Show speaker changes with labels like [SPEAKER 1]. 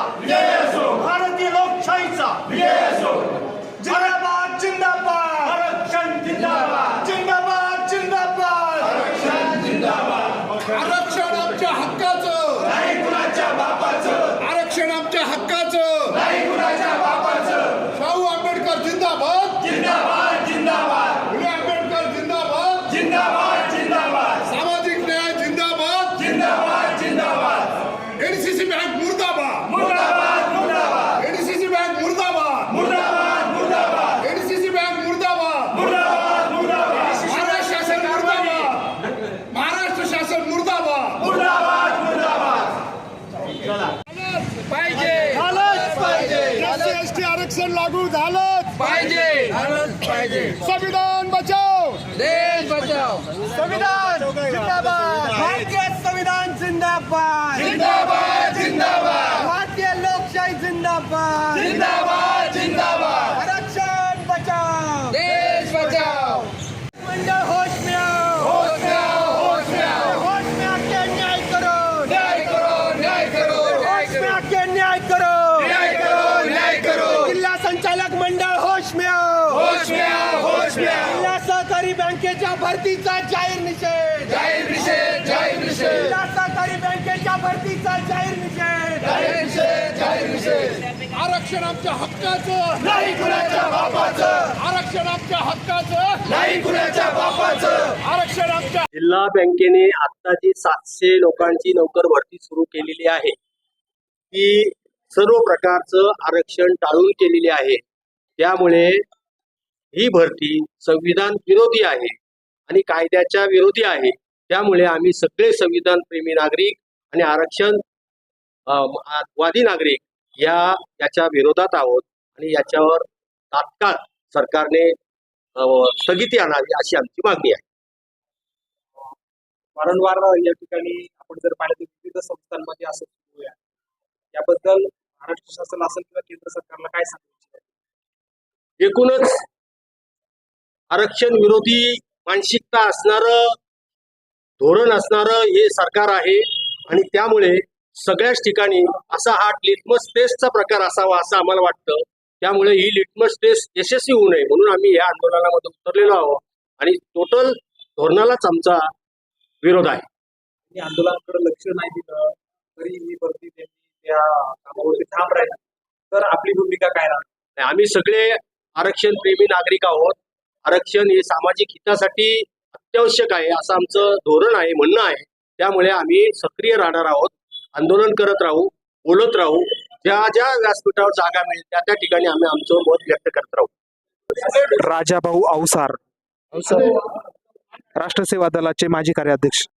[SPEAKER 1] No! Yeah! मुर्दाबाद मुर्दाबाद
[SPEAKER 2] पाहिजे
[SPEAKER 3] झालंच पाहिजे
[SPEAKER 2] एस टी आरक्षण लागू झालं
[SPEAKER 1] पाहिजे
[SPEAKER 3] झालंच पाहिजे
[SPEAKER 2] संविधान बचाव
[SPEAKER 1] देश बचा
[SPEAKER 2] संविधान जिंदाबाद संविधान जिंदाबाद संचालक मंडळ होश मिळा
[SPEAKER 1] होश मिळा होश मिळा
[SPEAKER 2] जिल्हा सहकारी बँकेच्या भरतीचा जाहीर निषेध
[SPEAKER 1] जाहीर निषेध जाहीर निषेध
[SPEAKER 2] जिल्हा सहकारी बँकेच्या भरतीचा जाहीर निषेध
[SPEAKER 1] जाहीर निषेध जाहीर निषेध
[SPEAKER 2] आरक्षण आमच्या हक्काचं
[SPEAKER 1] नाही कुणाच्या बापाचं
[SPEAKER 2] आरक्षण आमच्या हक्काचं
[SPEAKER 1] नाही कुणाच्या बापाचं
[SPEAKER 2] आरक्षण आमच्या
[SPEAKER 4] जिल्हा बँकेने आता जी सातशे लोकांची नोकर भरती सुरू केलेली आहे ती सर्व प्रकारचं आरक्षण टाळून केलेले आहे त्यामुळे ही भरती संविधान विरोधी आहे आणि कायद्याच्या विरोधी आहे त्यामुळे आम्ही सगळे संविधान प्रेमी नागरिक आणि आरक्षण वादी नागरिक या याच्या विरोधात आहोत आणि याच्यावर तात्काळ सरकारने स्थगिती आणावी अशी आमची मागणी आहे वारंवार या ठिकाणी आपण जर पाहिलं तर विविध संस्थांमध्ये असं याबद्दल महाराष्ट्र शासन असेल किंवा केंद्र सरकारला काय सांगू एकूणच आरक्षण विरोधी मानसिकता असणार धोरण असणार हे सरकार आहे आणि त्यामुळे सगळ्याच ठिकाणी असा हा लिटमस टेस्टचा प्रकार असावा असं आम्हाला वाटतं त्यामुळे ही लिटमस टेस्ट यशस्वी होऊ नये म्हणून आम्ही या आंदोलनामध्ये उतरलेलो आहोत आणि टोटल धोरणालाच आमचा विरोध आहे आंदोलनाकडे लक्ष नाही दिलं तरी ही भरती तर आपली भूमिका काय राहणार आम्ही सगळे आरक्षण प्रेमी नागरिक आहोत आरक्षण हे सामाजिक हितासाठी अत्यावश्यक आहे असं आमचं धोरण आहे म्हणणं आहे त्यामुळे आम्ही सक्रिय राहणार आहोत आंदोलन करत राहू बोलत राहू ज्या ज्या व्यासपीठावर जागा मिळेल त्या त्या ठिकाणी आम्ही आमचं मत व्यक्त करत राहू राजाभाऊ अवसार राष्ट्र सेवा दलाचे माजी कार्याध्यक्ष